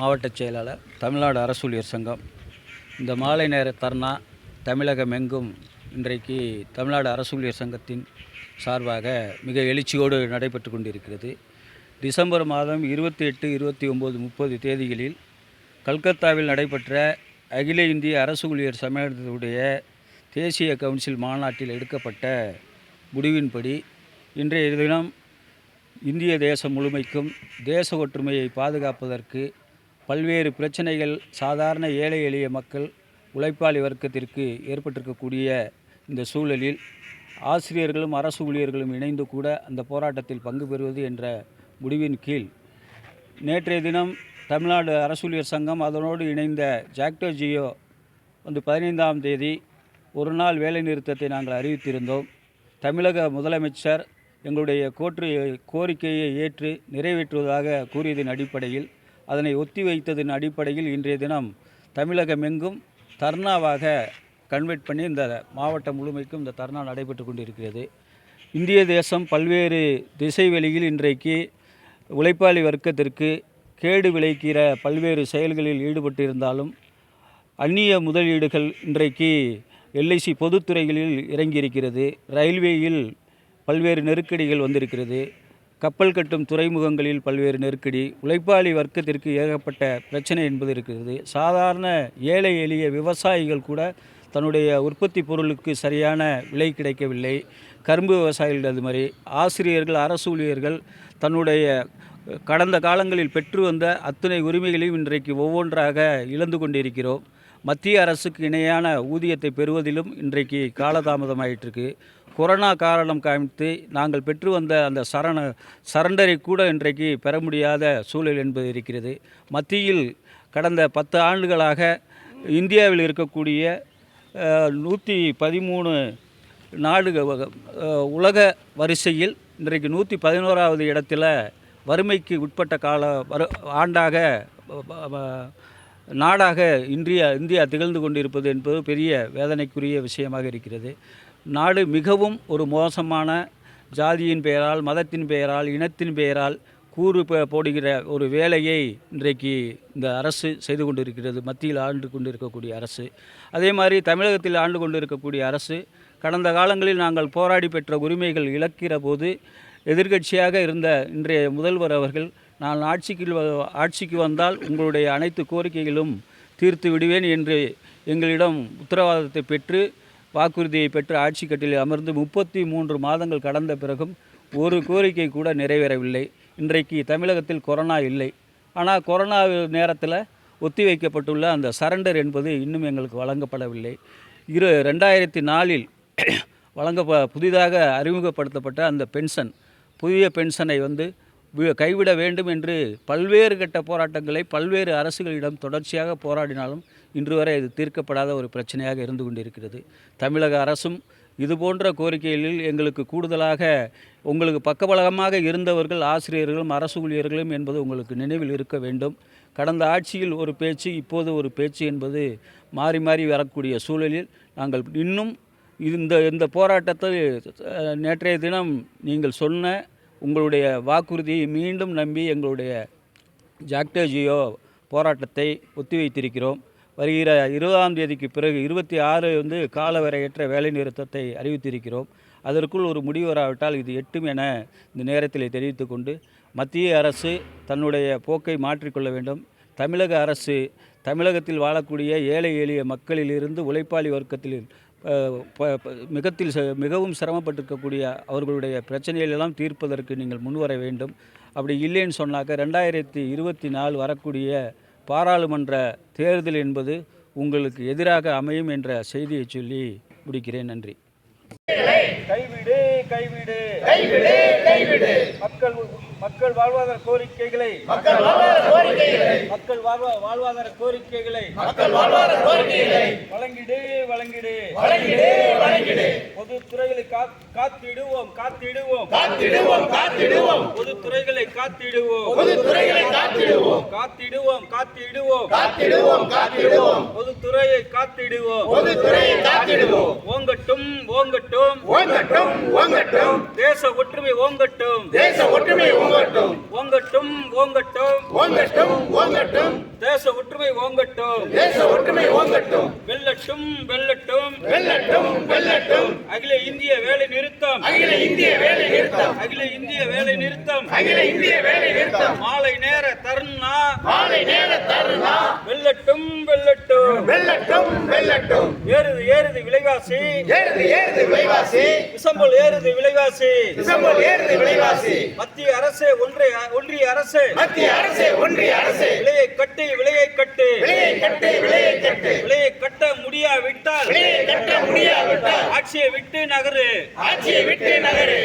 மாவட்ட செயலாளர் தமிழ்நாடு அரசு ஊழியர் சங்கம். இந்த மாலை நேர தர்ணா தமிழகம் எங்கும் இன்றைக்கு தமிழ்நாடு அரசு ஊழியர் சங்கத்தின் சார்பாக மிக எழுச்சியோடு நடைபெற்று கொண்டிருக்கிறது. டிசம்பர் மாதம் இருபத்தி எட்டு இருபத்தி ஒம்பது முப்பது தேதிகளில் கல்கத்தாவில் நடைபெற்ற அகில இந்திய அரசு ஊழியர் சம்மேளனத்துடைய தேசிய கவுன்சில் மாநாட்டில் எடுக்கப்பட்ட முடிவின்படி இன்றைய தினம் இந்திய தேசம் முழுமைக்கும் தேச ஒற்றுமையை பாதுகாப்பதற்கு பல்வேறு பிரச்சனைகள் சாதாரண ஏழை எளிய மக்கள் உழைப்பாளி வர்க்கத்திற்கு ஏற்பட்டிருக்கக்கூடிய இந்த சூழலில் ஆசிரியர்களும் அரசு ஊழியர்களும் இணைந்து கூட அந்த போராட்டத்தில் பங்கு பெறுவது என்ற முடிவின் கீழ் நேற்றைய தினம் தமிழ்நாடு அரசூழியர் சங்கம் அதனோடு இணைந்த ஜாக்டோ ஜியோ வந்து பதினைந்தாம் தேதி ஒரு நாள் வேலை நிறுத்தத்தை நாங்கள் அறிவித்திருந்தோம். தமிழக முதலமைச்சர் எங்களுடைய கோற்று கோரிக்கையை ஏற்று நிறைவேற்றுவதாக கூறியதன் அடிப்படையில் அதனை ஒத்திவைத்ததன் அடிப்படையில் இன்றைய தினம் தமிழகமெங்கும் தர்ணாவாக கன்வெர்ட் பண்ணி இந்த மாவட்டம் முழுமைக்கும் இந்த தர்ணா நடைபெற்று கொண்டிருக்கிறது. இந்திய தேசம் பல்வேறு திசைவெளியில் இன்றைக்கு உழைப்பாளி வர்க்கத்திற்கு கேடு விளைக்கிற பல்வேறு செயல்களில் ஈடுபட்டிருந்தாலும் அந்நிய முதலீடுகள் இன்றைக்கு எல்ஐசி பொதுத்துறைகளில் இறங்கியிருக்கிறது. ரயில்வேயில் பல்வேறு நெருக்கடிகள் வந்திருக்கிறது. கப்பல் கட்டும் துறைமுகங்களில் பல்வேறு நெருக்கடி உழைப்பாளி வர்க்கத்திற்கு ஏகப்பட்ட பிரச்சனை என்பது இருக்கிறது. சாதாரண ஏழை எளிய விவசாயிகள் கூட தன்னுடைய உற்பத்தி பொருளுக்கு சரியான விலை கிடைக்கவில்லை. கரும்பு விவசாயிகள் அது மாதிரி. ஆசிரியர்கள் அரசு ஊழியர்கள் தன்னுடைய கடந்த காலங்களில் பெற்று வந்த அத்தனை உரிமைகளையும் இன்றைக்கு ஒவ்வொன்றாக இழந்து கொண்டிருக்கிறோம். மத்திய அரசுக்கு இணையான ஊதியத்தை பெறுவதிலும் இன்றைக்கு காலதாமதமாயிட்டிருக்கு. கொரோனா காரணம் காமித்து நாங்கள் பெற்று வந்த அந்த சரண சரண்டரை கூட இன்றைக்கு பெற முடியாத சூழல் என்பது இருக்கிறது. மத்தியில் கடந்த பத்து ஆண்டுகளாக இந்தியாவில் இருக்கக்கூடிய நூற்றி பதிமூணு நாடுகள் உலக வரிசையில் இன்றைக்கு நூற்றி பதினோராவது இடத்துல வறுமைக்கு உட்பட்ட கால வரு ஆண்டாக நாடாக இந்தியா இந்தியா திகழ்ந்து கொண்டிருப்பது என்பது பெரிய வேதனைக்குரிய விஷயமாக இருக்கிறது. நாடு மிகவும் ஒரு மோசமான ஜாதியின் பெயரால் மதத்தின் பெயரால் இனத்தின் பெயரால் கூறு போடுகிற ஒரு வேலையை இன்றைக்கு இந்த அரசு செய்து கொண்டிருக்கிறது மத்தியில் ஆண்டு கொண்டிருக்கக்கூடிய அரசு. அதே மாதிரி தமிழகத்தில் ஆண்டு கொண்டிருக்கக்கூடிய அரசு கடந்த காலங்களில் நாங்கள் போராடி பெற்ற உரிமைகள் இழக்கிற போது எதிர்க்கட்சியாக இருந்த இன்றைய முதல்வர் அவர்கள் நான் ஆட்சிக்கு வ- ஆட்சிக்கு வந்தால் உங்களுடைய அனைத்து கோரிக்கைகளும் தீர்த்து விடுவேன் என்று எங்களிடம் உத்தரவாதத்தை பெற்று வாக்குறுதியை பெற்று ஆட்சி கட்டிலில் அமர்ந்து முப்பத்தி மூன்று மாதங்கள் கடந்த பிறகும் ஒரு கோரிக்கை கூட நிறைவேறவில்லை. இன்றைக்கு தமிழகத்தில் கொரோனா இல்லை. ஆனால் கொரோனா நேரத்தில் ஒத்திவைக்கப்பட்டுள்ள அந்த சரண்டர் என்பது இன்னும் எங்களுக்கு வழங்கப்படவில்லை. இரு ரெண்டாயிரத்தி நாலில் வழங்க புதிதாக அறிமுகப்படுத்தப்பட்ட அந்த பென்ஷன் புதிய பென்ஷனை வந்து கைவிட வேண்டும் என்று பல்வேறு கட்ட போராட்டங்களை பல்வேறு அரசுகளிடம் தொடர்ச்சியாக போராடினாலும் இன்று வரை இது தீர்க்கப்படாத ஒரு பிரச்சனையாக இருந்து கொண்டிருக்கிறது. தமிழக அரசும் இது போன்ற கோரிக்கைகளில் எங்களுக்கு கூடுதலாக உங்களுக்கு பக்கபலகமாக இருந்தவர்கள் ஆசிரியர்களும் அரசு ஊழியர்களும் என்பது உங்களுக்கு நினைவில் இருக்க வேண்டும். கடந்த ஆட்சியில் ஒரு பேச்சு இப்போது ஒரு பேச்சு என்பது மாறி மாறி வரக்கூடிய சூழலில் நாங்கள் இன்னும் இந்த இந்த போராட்டத்தை நேற்றைய தினம் நீங்கள் சொன்ன உங்களுடைய வாக்குறுதியை மீண்டும் நம்பி எங்களுடைய ஜாக்டேஜியோ போராட்டத்தை ஒத்திவைத்திருக்கிறோம். வருகிற இருபதாம் தேதிக்கு பிறகு இருபத்தி ஆறு வந்து காலவரையற்ற வேலை நிறுத்தத்தை அறிவித்திருக்கிறோம். அதற்குள் ஒரு முடிவு வராவிட்டால் இது எட்டும் என இந்த நேரத்தில் தெரிவித்து கொண்டு மத்திய அரசு தன்னுடைய போக்கை மாற்றிக்கொள்ள வேண்டும். தமிழக அரசு தமிழகத்தில் வாழக்கூடிய ஏழை எளிய மக்களிலிருந்து உழைப்பாளி வர்க்கத்தில் மிகத்தில் ச- மிகவும் சிரமப்பட்டிருக்கக்கூடிய அவர்களுடைய பிரச்சனைகளெல்லாம் தீர்ப்பதற்கு நீங்கள் முன்வர வேண்டும். அப்படி இல்லைன்னு சொன்னாக்க ரெண்டாயிரத்தி இருபத்தி நாலு வரக்கூடிய பாராளுமன்ற தேர்தல் என்பது உங்களுக்கு எதிராக அமையும் என்ற செய்தியை சொல்லி முடிக்கிறேன். நன்றி. கைவிடு கைவிடு. கைவிடு கைவிடு. மக்கள் மக்கள் வாழ்வாதார கோரிக்கைகளை. மக்கள் வாழ்வாதார கோரிக்கைகளை. மக்கள் வாழ்வா வாழ்வாதார கோரிக்கைகளை. மக்கள் வாழ்வாதார கோரிக்கைகளை. வழங்கிடு வழங்கிடு. வழங்கிடு. வழங்கிடு பொது துறைகளை காத்திடுவோம் காத்திடுவோம். காத்திடுவோம் காத்திடுவோம். காத்திடுவோம். காத்திடுவோம். காத்திடுவோம் காத்திடுவோம். ஓங்கட்டும் ஓங்கட்டும். ஓங்கட்டும் ஓங்கட்டும். தேச ஒற்றுமை ஓங்கட்டும். தேச ஒற்றுமை ஓங்கட்டும் ஓங்கட்டும். ஓங்கட்டும் ஓங்கட்டும். ஓங்கட்டும் ஓங்கட்டும். தேச ஒற்றுமை ஓங்கட்டும். தேச ஒற்றுமை ஓங்கட்டும். வெல்லட்டும் வெல்லட்டும் வெல்லட்டும் வெல்லட்டும் அகில இந்திய வேலை நிறுத்தம். அகில இந்திய வேலை நிறுத்தம். அகில இந்திய வேலை நிறுத்தம். அகில இந்திய வேலை நிறுத்தம். மாலை நேர தர்ணா. மாலை நேர தருணா. வெல்லட்டும் வெல்லட்டும் வெல்லட்டும் வெல்லட்டும் ஏறுது ஏறுது விலைவாசி. ஏறுது ஏறுது விலைவாசி. விசம்பல் ஏறுது விலைவாசி. டிசம்பர் ஏறுது விலைவாசி. மத்திய அரசு ஒன்றிய ஒன்றிய அரசு. மத்திய அரசு ஒன்றிய அரசு. விலையை கட்டு விலையை கட்டு. விலையை கட்டு விலையை கட்டு. விலையை கட்ட முடியாவிட்டால் ஆட்சியை விட்டு நகரு. ஆட்சியை விட்டு நகரு.